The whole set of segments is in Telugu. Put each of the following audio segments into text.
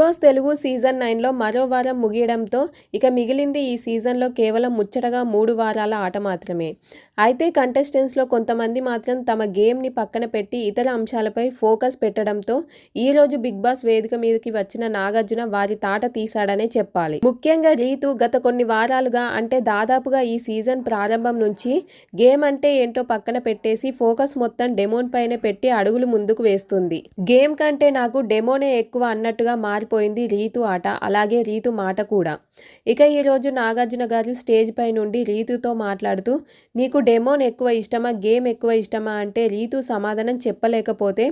బాస్ తెలుగు సీజన్ నైన్లో మరో వారం ముగియడంతో ఇక మిగిలింది ఈ సీజన్లో కేవలం ముచ్చటగా మూడు వారాల ఆట మాత్రమే. అయితే కంటెస్టెంట్స్లో కొంతమంది మాత్రం తమ గేమ్ని పక్కన పెట్టి ఇతర అంశాలపై ఫోకస్ పెట్టడంతో ఈరోజు బిగ్ బాస్ వేదిక మీదకి వచ్చిన నాగార్జున వారి తాట తీశాడనే చెప్పాలి. ముఖ్యంగా రీతు గత కొన్ని వారాలుగా అంటే దాదాపుగా ఈ సీజన్ ప్రారంభం నుంచి గేమ్ అంటే ఏంటో పక్కన పెట్టేసి ఫోకస్ మొత్తం డెమోన్ పైనే పెట్టి అడుగులు ముందుకు వేస్తుంది. గేమ్ కంటే నాకు డెమోనే ఎక్కువ అన్నట్టుగా మారిపోయింది రీతు ఆట అలాగే రీతు మాట కూడా. ఇక ఈరోజు నాగార్జున గారు స్టేజ్ పై నుండి రీతుతో మాట్లాడుతూ నీకు డెమోన్ ఎక్కువ ఇష్టమా గేమ్ ఎక్కువ ఇష్టమా? అంటే రీతు సమాధానం చెప్పలేకపోతే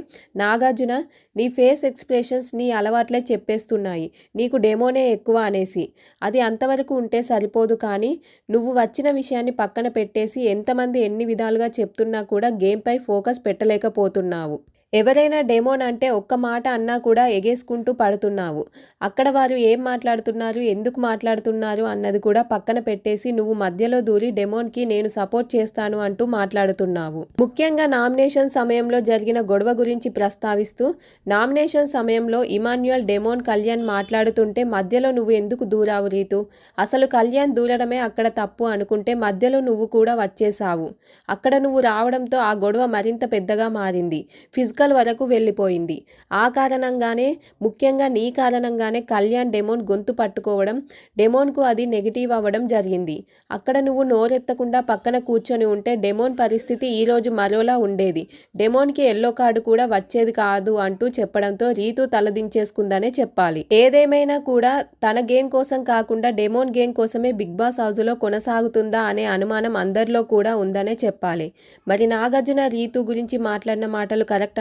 నాగార్జున నీ ఫేస్ ఎక్స్ప్రెషన్స్ నీ అలవాట్లే చెప్పేస్తున్నాయి నీకు డెమోనే ఎక్కువ అనేసి. అది అంతవరకు ఉంటే సరిపోదు కానీ నువ్వు వచ్చిన విషయాన్ని పక్కన పెట్టేసి ఎంతమంది ఎన్ని విధాలుగా చెప్తున్నా కూడా గేమ్పై ఫోకస్ పెట్టలేకపోతున్నావు. ఎవరైనా డెమోన్ అంటే ఒక్క మాట అన్నా కూడా ఎగేసుకుంటూ పడుతున్నావు. అక్కడ వారు ఏం మాట్లాడుతున్నారు ఎందుకు మాట్లాడుతున్నారు అన్నది కూడా పక్కన పెట్టేసి నువ్వు మధ్యలో దూరి డెమోన్కి నేను సపోర్ట్ చేస్తాను అంటూ మాట్లాడుతున్నావు. ముఖ్యంగా నామినేషన్ సమయంలో జరిగిన గొడవ గురించి ప్రస్తావిస్తూ నామినేషన్ సమయంలో ఇమాన్యుయల్ డెమోన్ కళ్యాణ్ మాట్లాడుతుంటే మధ్యలో నువ్వు ఎందుకు దూరావు రీతు? అసలు కళ్యాణ్ దూరడమే అక్కడ తప్పు అనుకుంటే మధ్యలో నువ్వు కూడా వచ్చేసావు అక్కడ నువ్వు రావడంతో ఆ గొడవ మరింత పెద్దగా మారింది. ఫిజికల్ వరకు వెళ్ళిపోయింది. ఆ కారణంగానే ముఖ్యంగా నీ కారణంగానే కళ్యాణ్ డెమోన్ గొంతు పట్టుకోవడం డెమోన్కు అది నెగిటివ్ అవ్వడం జరిగింది. అక్కడ నువ్వు నోరెత్తకుండా పక్కన కూర్చొని ఉంటే డెమోన్ పరిస్థితి ఈరోజు మరోలా ఉండేది. డెమోన్కి ఎల్లో కార్డు కూడా వచ్చేది కాదు అంటూ చెప్పడంతో రీతు తలదించేసుకుందనే చెప్పాలి. ఏదేమైనా కూడా తన గేమ్ కోసం కాకుండా డెమోన్ గేమ్ కోసమే బిగ్ బాస్ హౌస్లో కొనసాగుతుందా అనే అనుమానం అందరిలో కూడా ఉందనే చెప్పాలి. మరి నాగార్జున రీతు గురించి మాట్లాడిన మాటలు కరెక్ట్